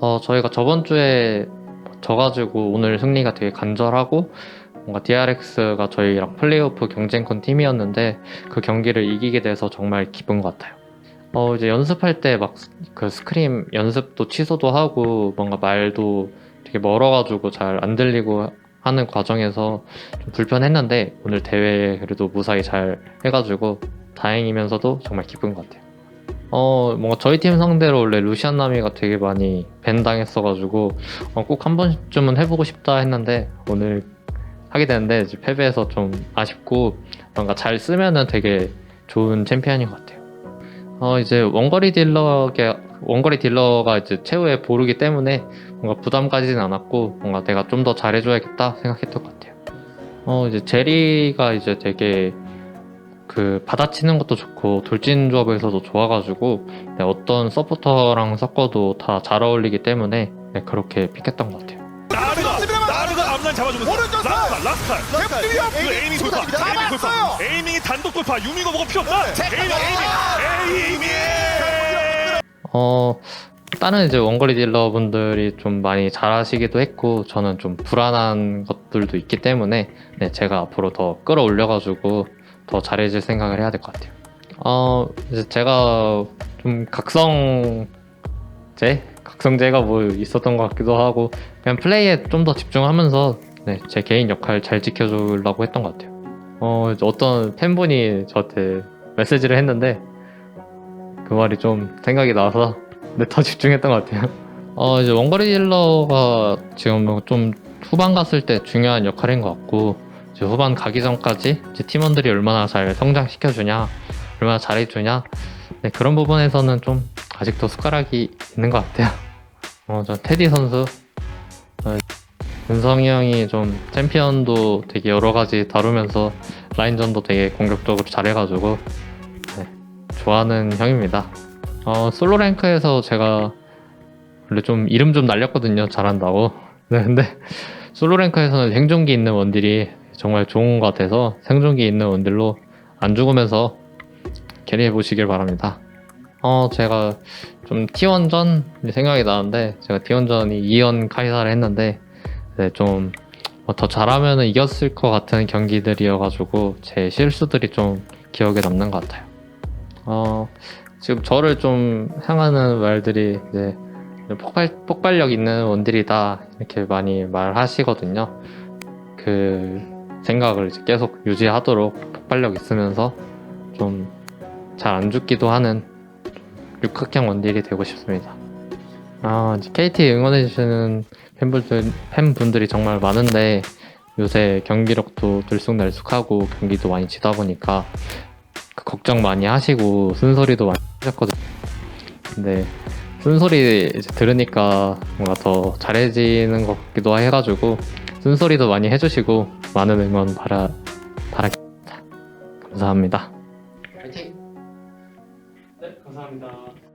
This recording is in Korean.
어, 저희가 저번 주에 져가지고 오늘 승리가 되게 간절하고 뭔가 DRX가 저희랑 플레이오프 경쟁권 팀이었는데 그 경기를 이기게 돼서 정말 기쁜 것 같아요. 어, 이제 연습할 때 막 그 스크림 연습도 취소도 하고 뭔가 말도 되게 멀어가지고 잘 안 들리고 하는 과정에서 좀 불편했는데 오늘 대회 그래도 무사히 잘 해가지고 다행이면서도 정말 기쁜 것 같아요. 어, 뭔가 저희 팀 상대로 원래 루시안 나미가 되게 많이 밴 당했어가지고 어, 꼭한 번쯤은 해보고 싶다 했는데 오늘 하게 되는데 이제 패배해서 좀 아쉽고 뭔가 잘 쓰면은 되게 좋은 챔피언인 것 같아요. 어, 이제 원거리 딜러게 원거리 딜러가 이제 최후의 보루기 때문에 뭔가 부담 가지진 않았고 뭔가 내가 좀 더 잘해줘야겠다 생각했던 것 같아요. 어, 이제 제리가 이제 되게 그 받아치는 것도 좋고 돌진 조합에서도 좋아가지고 네, 어떤 서포터랑 섞어도 다 잘 어울리기 때문에 네, 그렇게 픽했던 것 같아요. 나르가 나르가 앞라인 잡아주면서 오른쪽 선! 라스칼 라스칼 캡틴이요! 그 에이밍 돌파 에이밍 돌파! 에이밍이 단독 돌파 유미가 뭐가 필요 없다 네. 에이밍 에이밍 에이밍 어, 다른 이제 원거리 딜러분들이 좀 많이 잘하시기도 했고 저는 좀 불안한 것들도 있기 때문에 네, 제가 앞으로 더 끌어올려가지고 더 잘해질 생각을 해야 될 것 같아요. 어, 이제 제가 좀 각성제? 각성제가 뭐 있었던 것 같기도 하고 그냥 플레이에 좀 더 집중하면서 네, 제 개인 역할 잘 지켜주려고 했던 것 같아요. 어, 어떤 팬분이 저한테 메시지를 했는데 그 말이 좀 생각이 나서 네, 더 집중했던 것 같아요. 어, 이제 원거리 딜러가 지금 뭐좀 후반 갔을 때 중요한 역할인 것 같고 후반 가기 전까지 팀원들이 얼마나 잘 성장시켜주냐, 얼마나 잘해주냐 네, 그런 부분에서는 좀 아직도 숟가락이 있는 것 같아요. 어, 저 테디 선수 어, 윤성이 형이 좀 챔피언도 되게 여러 가지 다루면서 라인전도 되게 공격적으로 잘해가지고 네, 좋아하는 형입니다. 어, 솔로 랭크에서 제가 원래 좀 이름 좀 날렸거든요. 잘한다고. 네, 근데 솔로 랭크에서는 생존기 있는 원딜이 정말 좋은 것 같아서 생존기 있는 원딜로 안 죽으면서 캐리해 보시길 바랍니다. 어, 제가 좀 T1전 생각이 나는데 제가 T1전이 2연 카이사를 했는데 네, 좀더 잘하면 이겼을 것 같은 경기들이어가지고 제 실수들이 좀 기억에 남는 것 같아요. 어, 지금 저를 좀 향하는 말들이 이제 폭발, 폭발력 있는 원딜이다 이렇게 많이 말하시거든요. 그 생각을 이제 계속 유지하도록 폭발력 있으면서 좀 잘 안 죽기도 하는 육흑형 원딜이 되고 싶습니다. 아, 이제 KT 응원해주시는 팬분들, 팬분들이 정말 많은데 요새 경기력도 들쑥날쑥하고 경기도 많이 지다 보니까 그 걱정 많이 하시고 쓴소리도 많이 하셨거든요. 근데 쓴소리 들으니까 뭔가 더 잘해지는 것 같기도 해가지고 쓴소리도 많이 해주시고 많은 응원 바라 바라겠습니다. 감사합니다. 파이팅! 네, 감사합니다.